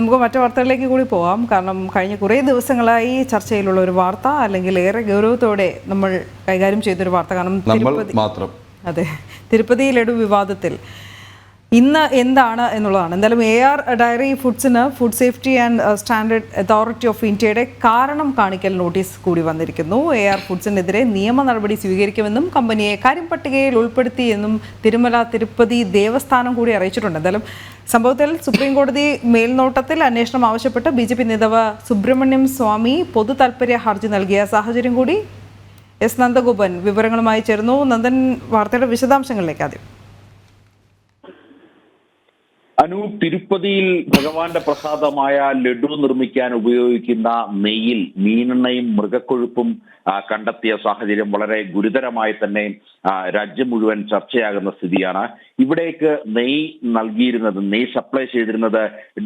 നമുക്ക് മറ്റു വാർത്തകളിലേക്ക് കൂടി പോവാം. കാരണം കഴിഞ്ഞ കുറേ ദിവസങ്ങളായി ചർച്ചയിലുള്ള ഒരു വാർത്ത അല്ലെങ്കിൽ ഏറെ ഗൗരവത്തോടെ നമ്മൾ കൈകാര്യം ചെയ്തൊരു വാർത്ത. കാരണം മാത്രം. അതെ. തിരുപ്പതി ലഡു വിവാദത്തിൽ ഇന്ന് എന്താണ് എന്നുള്ളതാണ്. എന്തായാലും A R dairy ഫുഡ്സിന് food safety and standard authority of ഇന്ത്യയുടെ കാരണം കാണിക്കൽ നോട്ടീസ് കൂടി വന്നിരിക്കുന്നു. എ ആർ ഫുഡ്സിനെതിരെ നിയമ നടപടി സ്വീകരിക്കുമെന്നും കമ്പനിയെ കാര്യം പട്ടികയിൽ ഉൾപ്പെടുത്തി എന്നും തിരുമല തിരുപ്പതി ദേവസ്ഥാനം കൂടി അറിയിച്ചിട്ടുണ്ട്. എന്തായാലും സംഭവത്തിൽ സുപ്രീം കോടതി മേൽനോട്ടത്തിൽ അന്വേഷണം ആവശ്യപ്പെട്ട് ബി ജെ പി നേതാവ് സുബ്രഹ്മണ്യം സ്വാമി പൊതു ഹർജി നൽകിയ സാഹചര്യം കൂടി എസ്. നന്ദഗോപൻ വിവരങ്ങളുമായി ചേർന്നു. നന്ദൻ വാർത്തയുടെ വിശദാംശങ്ങളിലേക്ക് ആദ്യം. അനു തിരുപ്പതിയിൽ ഭഗവാന്റെ പ്രസാദമായ ലഡു നിർമ്മിക്കാൻ ഉപയോഗിക്കുന്ന നെയ്യിൽ മീനെണ്ണയും മൃഗക്കൊഴുപ്പും കണ്ടെത്തിയ സാഹചര്യം വളരെ ഗുരുതരമായി തന്നെ രാജ്യം മുഴുവൻ ചർച്ചയാകുന്ന സ്ഥിതിയാണ്. ഇവിടേക്ക് നെയ് നൽകിയിരുന്നത് നെയ് സപ്ലൈ ചെയ്തിരുന്നത്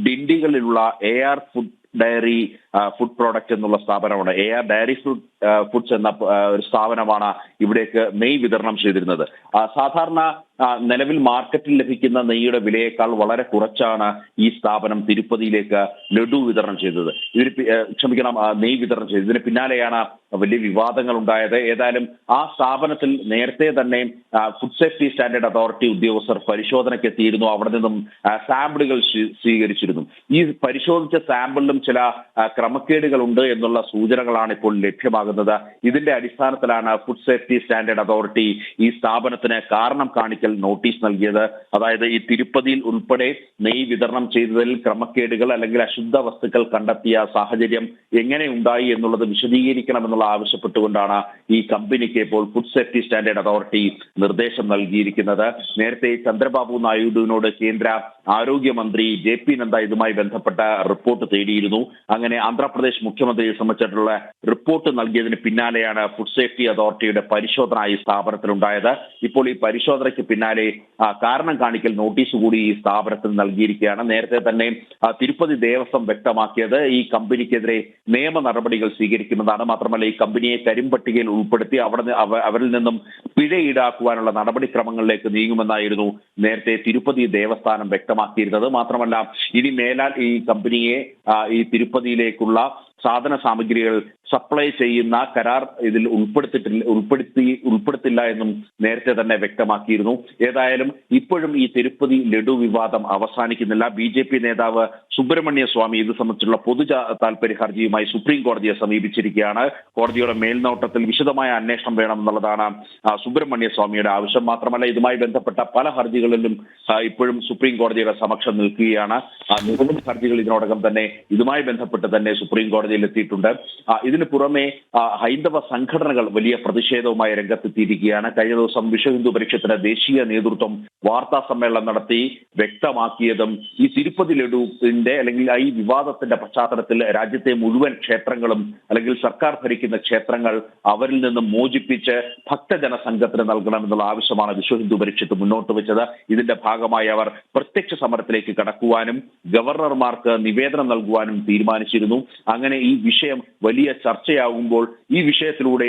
ഡിണ്ടികളിലുള്ള A R food dairy food product എന്നുള്ള സ്ഥാപനമാണ്. A R dairy food foods എന്ന ഒരു സ്ഥാപനമാണ് ഇവിടേക്ക് നെയ് വിതരണം ചെയ്തിരുന്നത്. സാധാരണ നിലവിൽ മാർക്കറ്റിൽ ലഭിക്കുന്ന നെയ്യുടെ വിലയേക്കാൾ വളരെ കുറച്ചാണ് ഈ സ്ഥാപനം തിരുപ്പതിയിലേക്ക് ലഡു വിതരണം ചെയ്തത്. ഇതിന് ക്ഷമിക്കണം നെയ് വിതരണം ചെയ്തത്. ഇതിന് പിന്നാലെയാണ് വലിയ വിവാദങ്ങൾ ഉണ്ടായത് ഏതായാലും ആ സ്ഥാപനത്തിൽ നേരത്തെ തന്നെ ഫുഡ് സേഫ്റ്റി സ്റ്റാൻഡേർഡ് അതോറിറ്റി ഉദ്യോഗസ്ഥർ പരിശോധനയ്ക്ക് എത്തിയിരുന്നു അവിടെ നിന്നും സാമ്പിളുകൾ സ്വീ- സ്വീകരിച്ചിരുന്നു. ഈ പരിശോധിച്ച സാമ്പിളിലും ചില ക്രമക്കേടുകൾ ഉണ്ട് എന്നുള്ള സൂചനകളാണ് ഇപ്പോൾ ലഭ്യമാകുന്നത്. ഇതിന്റെ അടിസ്ഥാനത്തിലാണ് ഫുഡ് സേഫ്റ്റി സ്റ്റാൻഡേർഡ് അതോറിറ്റി ഈ സ്ഥാപനത്തിന് കാരണം കാണിക്കൽ നോട്ടീസ് നൽകിയത്. അതായത് ഈ തിരുപ്പതിയിൽ ഉൾപ്പെടെ നെയ് വിതരണം ചെയ്തതിൽ ക്രമക്കേടുകൾ അല്ലെങ്കിൽ അശുദ്ധ വസ്തുക്കൾ കണ്ടെത്തിയ സാഹചര്യം എങ്ങനെ ഉണ്ടായി എന്നുള്ളത് വിശദീകരിക്കണമെന്നുള്ള ആവശ്യപ്പെട്ടുകൊണ്ടാണ് ഈ കമ്പനിക്ക് ഇപ്പോൾ ഫുഡ് സേഫ്റ്റി സ്റ്റാൻഡേർഡ് അതോറിറ്റി നിർദ്ദേശം നൽകിയിരിക്കുന്നത്. നേരത്തെ ചന്ദ്രബാബു നായിഡുവിനോട് കേന്ദ്ര ആരോഗ്യമന്ത്രി ജെ പി നദ്ദ ഇതുമായി ബന്ധപ്പെട്ട റിപ്പോർട്ട് തേടിയിരുന്നു. അങ്ങനെ ആന്ധ്രാപ്രദേശ് മുഖ്യമന്ത്രിയെ സംബന്ധിച്ചിട്ടുള്ള റിപ്പോർട്ട് നൽകിയതിന് പിന്നാലെയാണ് ഫുഡ് സേഫ്റ്റി അതോറിറ്റിയുടെ പരിശോധന ഈ സ്ഥാപനത്തിലുണ്ടായത്. ഇപ്പോൾ ഈ പരിശോധനയ്ക്ക് പിന്നാലെ കാരണം കാണിക്കൽ നോട്ടീസ് കൂടി ഈ സ്ഥാപനത്തിന് നൽകിയിരിക്കുകയാണ്. നേരത്തെ തന്നെ തിരുപ്പതി ദേവസ്വം വ്യക്തമാക്കിയത് ഈ കമ്പനിക്കെതിരെ നിയമ നടപടികൾ സ്വീകരിക്കുമെന്നാണ്. മാത്രമല്ല ഈ കമ്പനിയെ കരിമ്പട്ടികയിൽ ഉൾപ്പെടുത്തി അവിടെ അവരിൽ നിന്നും പിഴ ഈടാക്കുവാനുള്ള നടപടിക്രമങ്ങളിലേക്ക് നീങ്ങുമെന്നായിരുന്നു നേരത്തെ തിരുപ്പതി ദേവസ്ഥാനം വ്യക്തമാക്കിയിരുന്നത്. മാത്രമല്ല ഇനി മേലാൽ ഈ കമ്പനിയെ ഈ തിരുപ്പതിയിലേക്കുള്ള സാധന സാമഗ്രികൾ സപ്ലൈ ചെയ്യുന്ന കരാർ ഇതിൽ ഉൾപ്പെടുത്തിട്ടില്ല ഉൾപ്പെടുത്തി ഉൾപ്പെടുത്തില്ല എന്നും നേരത്തെ തന്നെ വ്യക്തമാക്കിയിരുന്നു. ഏതായാലും ഇപ്പോഴും ഈ തിരുപ്പതി ലഡു വിവാദം അവസാനിക്കുന്നില്ല. ബി ജെ പി നേതാവ് സുബ്രഹ്മണ്യ സ്വാമി ഇത് സംബന്ധിച്ചുള്ള പൊതു താൽപര്യ ഹർജിയുമായി സുപ്രീം കോടതിയെ സമീപിച്ചിരിക്കുകയാണ്. കോടതിയുടെ മേൽനോട്ടത്തിൽ വിശദമായ അന്വേഷണം വേണം എന്നുള്ളതാണ് സുബ്രഹ്മണ്യ സ്വാമിയുടെ ആവശ്യം. മാത്രമല്ല ഇതുമായി ബന്ധപ്പെട്ട പല ഹർജികളിലും ഇപ്പോഴും സുപ്രീം കോടതിയുടെ സമക്ഷം നിൽക്കുകയാണ്. നിരവധി ഹർജികൾ ഇതിനോടകം തന്നെ ഇതുമായി ബന്ധപ്പെട്ട് തന്നെ സുപ്രീം കോടതിയിൽ എത്തിയിട്ടുണ്ട്. ഇതിന് പുറമെ ഹൈന്ദവ സംഘടനകൾ വലിയ പ്രതിഷേധവുമായി രംഗത്തെത്തിയിരിക്കുകയാണ്. കഴിഞ്ഞ ദിവസം വിശ്വ ഹിന്ദു പരിഷത്തിന്റെ ദേശീയ നേതൃത്വം വാർത്താ സമ്മേളനം നടത്തി വ്യക്തമാക്കിയതും ഈ തിരുപ്പതി ലഡുവിന്റെ അല്ലെങ്കിൽ ഈ വിവാദത്തിന്റെ പശ്ചാത്തലത്തിൽ രാജ്യത്തെ മുഴുവൻ ക്ഷേത്രങ്ങളും അല്ലെങ്കിൽ സർക്കാർ ഭരിക്കുന്ന ക്ഷേത്രങ്ങൾ അവരിൽ നിന്നും മോചിപ്പിച്ച് ഭക്തജന സംഘത്തിന് നൽകണമെന്നുള്ള ആവശ്യമാണ് വിശ്വ ഹിന്ദു പരിഷത്ത് മുന്നോട്ട് വെച്ചത്. ഇതിന്റെ ഭാഗമായി അവർ പ്രത്യക്ഷ സമരത്തിലേക്ക് കടക്കുവാനും ഗവർണർമാർക്ക് നിവേദനം നൽകുവാനും തീരുമാനിച്ചിരുന്നു. അങ്ങനെ ഈ വിഷയം വലിയ ചർച്ചയാകുമ്പോൾ ഈ വിഷയത്തിലൂടെ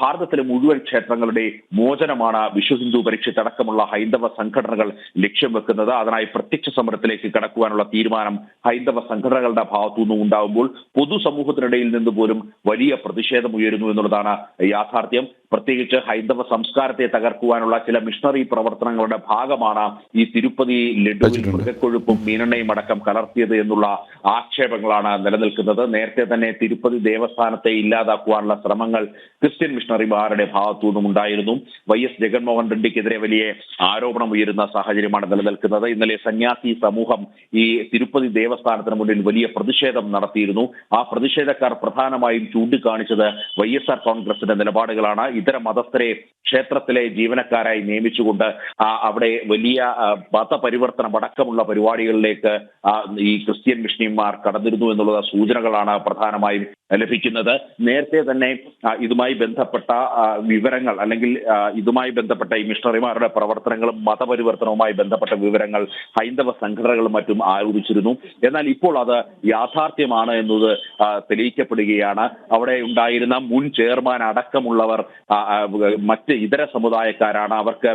ഭാരതത്തിലെ മുഴുവൻ ക്ഷേത്രങ്ങളുടെ മോചനമാണ് വിശ്വ ഹിന്ദു പരീക്ഷയ്ക്കടക്കമുള്ള ഹൈന്ദവ സംഘടനകൾ ലക്ഷ്യം വെക്കുന്നത്. അതിനായി പ്രത്യക്ഷ സമരത്തിലേക്ക് കടക്കുവാനുള്ള തീരുമാനം ഹൈന്ദവ സംഘടനകളുടെ ഭാഗത്തുനിന്നും ഉണ്ടാകുമ്പോൾ പൊതുസമൂഹത്തിനിടയിൽ നിന്ന് പോലും വലിയ പ്രതിഷേധം ഉയരുന്നു എന്നുള്ളതാണ് യാഥാർത്ഥ്യം. പ്രത്യേകിച്ച് ഹൈന്ദവ സംസ്കാരത്തെ തകർക്കുവാനുള്ള ചില മിഷണറി പ്രവർത്തനങ്ങളുടെ ഭാഗമാണ് തിരുപ്പതി ലഡുവിൽ. മൃഗക്കൊഴുപ്പും മീനെണ്ണയും അടക്കം കലർത്തിയത് എന്നുള്ള ആക്ഷേപങ്ങളാണ് നിലനിൽക്കുന്നത്. നേരത്തെ തന്നെ തിരുപ്പതി ദേവസ്ഥാനത്തെ ഇല്ലാതാക്കുവാനുള്ള ശ്രമങ്ങൾ ക്രിസ്ത്യൻ മിഷണറിമാരുടെ ഭാഗത്തു നിന്നും ഉണ്ടായിരുന്നു. വൈ എസ് ജഗൻമോഹൻ റെഡ്ഡിക്കെതിരെ വലിയ ആരോപണം ഉയരുന്ന സാഹചര്യമാണ് നിലനിൽക്കുന്നത്. ഇന്നലെ സന്യാസി സമൂഹം ഈ തിരുപ്പതി ദേവസ്ഥാനത്തിന് മുന്നിൽ വലിയ പ്രതിഷേധം നടത്തിയിരുന്നു. ആ പ്രതിഷേധക്കാർ പ്രധാനമായും ചൂണ്ടിക്കാണിച്ചത് വൈ എസ് ആർ കോൺഗ്രസിന്റെ നിലപാടുകളാണ്. ഇതര മതസ്ഥരെ ക്ഷേത്രത്തിലെ ജീവനക്കാരായി നിയമിച്ചുകൊണ്ട് ആ, അവിടെ വലിയ മതപരിവർത്തനം അടക്കമുള്ള പരിപാടികളിലേക്ക് ഈ ക്രിസ്ത്യൻ മിഷനിമാർ കടന്നിരുന്നു എന്നുള്ള സൂചനകളാണ് പ്രധാനമായും ലഭിക്കുന്നത്. നേരത്തെ തന്നെ ഇതുമായി ബന്ധപ്പെട്ട വിവരങ്ങൾ അല്ലെങ്കിൽ ഇതുമായി ബന്ധപ്പെട്ട ഈ മിഷണറിമാരുടെ പ്രവർത്തനങ്ങളും മതപരിവർത്തനവുമായി ബന്ധപ്പെട്ട വിവരങ്ങൾ ഹൈന്ദവ സംഘടനകളും മറ്റും ആരോപിച്ചിരുന്നു. എന്നാൽ ഇപ്പോൾ അത് യാഥാർത്ഥ്യമാണ് എന്നത് തെളിയിക്കപ്പെടുകയാണ്. അവിടെ ഉണ്ടായിരുന്ന മുൻ ചെയർമാൻ അടക്കമുള്ളവർ മറ്റ് ഇതര സമുദായക്കാരാണ്. അവർക്ക്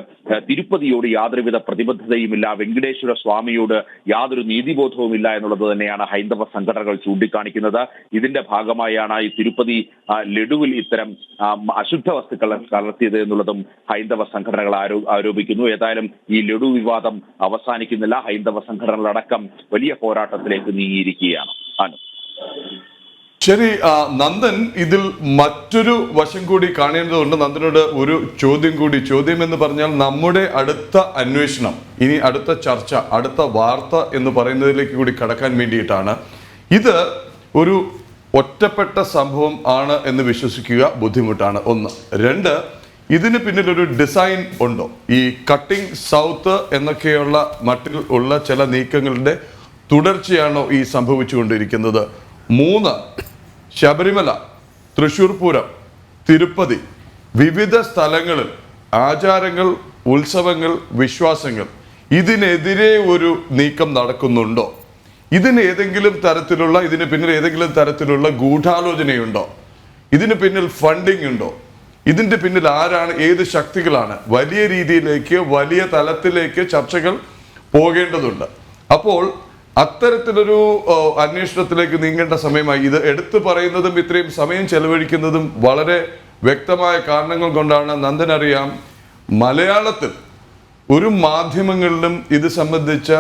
തിരുപ്പതിയോട് യാതൊരുവിധ പ്രതിബദ്ധതയുമില്ല. വെങ്കടേശ്വര സ്വാമിയോട് യാതൊരു നീതിബോധവുമില്ല എന്നുള്ളത് തന്നെയാണ് ഹൈന്ദവ സംഘടനകൾ ചൂണ്ടിക്കാണിക്കുന്നത്. ഇതിന്റെ ഭാഗമായാണ് ഈ തിരുപ്പതി ലഡുവിൽ ഇത്തരം അശുദ്ധ വസ്തുക്കൾ കലർത്തിയത് എന്നുള്ളതും ഹൈന്ദവ സംഘടനകൾ ആരോ ആരോപിക്കുന്നു. ഏതായാലും ഈ ലഡു വിവാദം അവസാനിക്കുന്നില്ല. ഹൈന്ദവ സംഘടനകളടക്കം വലിയ പോരാട്ടത്തിലേക്ക് നീങ്ങിയിരിക്കുകയാണ്. ശരി നന്ദൻ ഇതിൽ മറ്റൊരു വശം കൂടി കാണേണ്ടതുണ്ട്. നന്ദനോട് ഒരു ചോദ്യം കൂടി. ചോദ്യം എന്ന് പറഞ്ഞാൽ നമ്മുടെ അടുത്ത അന്വേഷണം ഇനി അടുത്ത ചർച്ച അടുത്ത വാർത്ത എന്ന് പറയുന്നതിലേക്ക് കൂടി കടക്കാൻ വേണ്ടിയിട്ടാണ്. ഇത് ഒരു ഒറ്റപ്പെട്ട സംഭവം ആണ് എന്ന് വിശ്വസിക്കുക ബുദ്ധിമുട്ടാണ്. ഒന്ന്. രണ്ട് ഇതിന് പിന്നിലൊരു ഡിസൈൻ ഉണ്ടോ? ഈ കട്ടിംഗ് സൗത്ത് എന്നൊക്കെയുള്ള മട്ടിൽ ഉള്ള ചില നീക്കങ്ങളുടെ തുടർച്ചയാണോ ഈ സംഭവിച്ചുകൊണ്ടിരിക്കുന്നത്? മൂന്ന് ശബരിമല തൃശൂർ പൂരം തിരുപ്പതി വിവിധ സ്ഥലങ്ങളിൽ ആചാരങ്ങൾ ഉത്സവങ്ങൾ വിശ്വാസങ്ങൾ ഇതിനെതിരെ ഒരു നീക്കം നടക്കുന്നുണ്ടോ? ഇതിന് ഏതെങ്കിലും തരത്തിലുള്ള ഇതിന് പിന്നിൽ ഏതെങ്കിലും തരത്തിലുള്ള ഗൂഢാലോചനയുണ്ടോ? ഇതിന് പിന്നിൽ ഫണ്ടിങ് ഉണ്ടോ? ഇതിന്റെ പിന്നിൽ ആരാണ് ഏത് ശക്തികളാണ്? വലിയ രീതിയിലേക്ക് വലിയ തലത്തിലേക്ക് ചർച്ചകൾ പോകേണ്ടതുണ്ട്. അപ്പോൾ അത്തരത്തിലൊരു അന്വേഷണത്തിലേക്ക് നീങ്ങേണ്ട സമയമായി. ഇത് എടുത്തു പറയുന്നതും ഇത്രയും സമയം ചെലവഴിക്കുന്നതും വളരെ വ്യക്തമായ കാരണങ്ങൾ കൊണ്ടാണ്. നന്ദൻ അറിയാം മലയാളത്തിൽ ഒരു മാധ്യമങ്ങളിലും ഇത് സംബന്ധിച്ച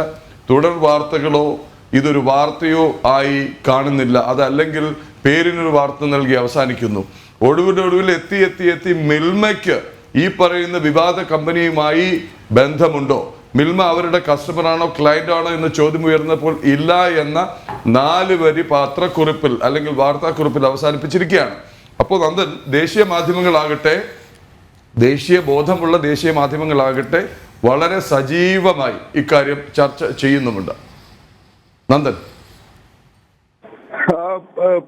തുടർ വാർത്തകളോ ഇതൊരു വാർത്തയോ ആയി കാണുന്നില്ല. അതല്ലെങ്കിൽ പേരിനൊരു വാർത്ത നൽകി അവസാനിക്കുന്നു. ഒടുവിലൊടുവിൽ എത്തി എത്തി എത്തി മിൽമയ്ക്ക് ഈ പറയുന്ന വിവാദ കമ്പനിയുമായി ബന്ധമുണ്ടോ? മിൽമ അവരുടെ കസ്റ്റമറാണോ ക്ലയന്റ് ആണോ എന്ന ചോദ്യം ഉയർന്നപ്പോൾ ഇല്ല എന്ന നാല് വരി പത്രക്കുറിപ്പിൽ അല്ലെങ്കിൽ വാർത്താക്കുറിപ്പിൽ അവസാനിപ്പിച്ചിരിക്കുകയാണ്. അപ്പോൾ നന്ദൻ ദേശീയ മാധ്യമങ്ങളാകട്ടെ ദേശീയ ബോധമുള്ള ദേശീയ മാധ്യമങ്ങളാകട്ടെ വളരെ സജീവമായി ഇക്കാര്യം ചർച്ച ചെയ്യുന്നുമുണ്ട്. നന്ദൻ.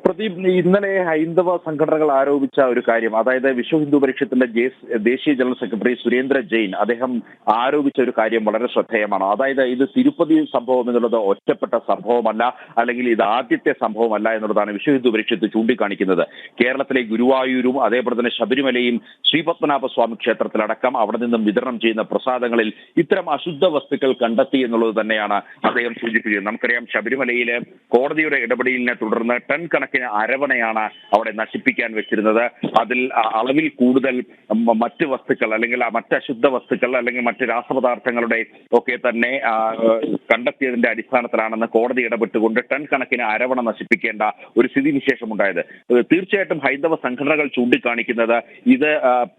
പ്രദീപ് ഇന്നലെ ഹൈന്ദവ സംഘടനകൾ ആരോപിച്ച ഒരു കാര്യം. അതായത് വിശ്വ ഹിന്ദു പരിഷത്തിന്റെ ദേശീയ ജനറൽ സെക്രട്ടറി സുരേന്ദ്ര ജെയിൻ അദ്ദേഹം ആരോപിച്ച ഒരു കാര്യം വളരെ ശ്രദ്ധേയമാണ്. അതായത് ഇത് തിരുപ്പതി സംഭവം എന്നുള്ളത് ഒറ്റപ്പെട്ട സംഭവമല്ല അല്ലെങ്കിൽ ഇത് ആദ്യത്തെ സംഭവമല്ല എന്നുള്ളതാണ് വിശ്വ ഹിന്ദു പരിഷത്ത് ചൂണ്ടിക്കാണിക്കുന്നത്. കേരളത്തിലെ ഗുരുവായൂരും അതേപോലെ തന്നെ ശബരിമലയും ശ്രീപത്മനാഭ സ്വാമി ക്ഷേത്രത്തിലടക്കം അവിടെ നിന്നും വിതരണം ചെയ്യുന്ന പ്രസാദങ്ങളിൽ ഇത്തരം അശുദ്ധ വസ്തുക്കൾ കണ്ടെത്തി എന്നുള്ളത് തന്നെയാണ് അദ്ദേഹം സൂചിപ്പിക്കുന്നത്. നമുക്കറിയാം ശബരിമലയിലെ കോടതിയുടെ ഇടപെടലിനെ തുടർന്ന് ടൺ കണക്കിന് അരവണയാണ് അവിടെ നശിപ്പിക്കാൻ വെച്ചിരുന്നത്. അതിൽ അളവിൽ കൂടുതൽ മറ്റ് വസ്തുക്കൾ അല്ലെങ്കിൽ മറ്റ് അശുദ്ധ വസ്തുക്കൾ അല്ലെങ്കിൽ മറ്റ് രാസപദാർത്ഥങ്ങളുടെ ഒക്കെ തന്നെ കണ്ടെത്തിയതിന്റെ അടിസ്ഥാനത്തിലാണെന്ന് കോടതി ഇടപെട്ടുകൊണ്ട് ടൺ കണക്കിന് അരവണ നശിപ്പിക്കേണ്ട ഒരു സ്ഥിതിവിശേഷം ഉണ്ടായത് തീർച്ചയായിട്ടും ഹൈന്ദവ സംഘടനകൾ ചൂണ്ടിക്കാണിക്കുന്നത് ഇത്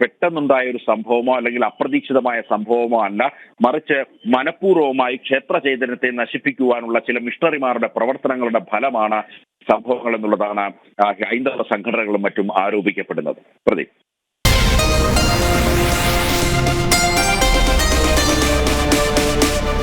പെട്ടെന്നുണ്ടായ ഒരു സംഭവമോ അല്ലെങ്കിൽ അപ്രതീക്ഷിതമായ സംഭവമോ അല്ല. മറിച്ച് മനഃപൂർവമായി ക്ഷേത്ര ചൈതന്യത്തെ നശിപ്പിക്കുവാനുള്ള ചില മിഷണറിമാരുടെ പ്രവർത്തനങ്ങളുടെ ഫലമാണ് സംഭവങ്ങൾ എന്നുള്ളതാണ് ഹൈന്ദവ സംഘടനകളും മറ്റും ആരോപിക്കപ്പെടുന്നത്. പ്രദീപ്.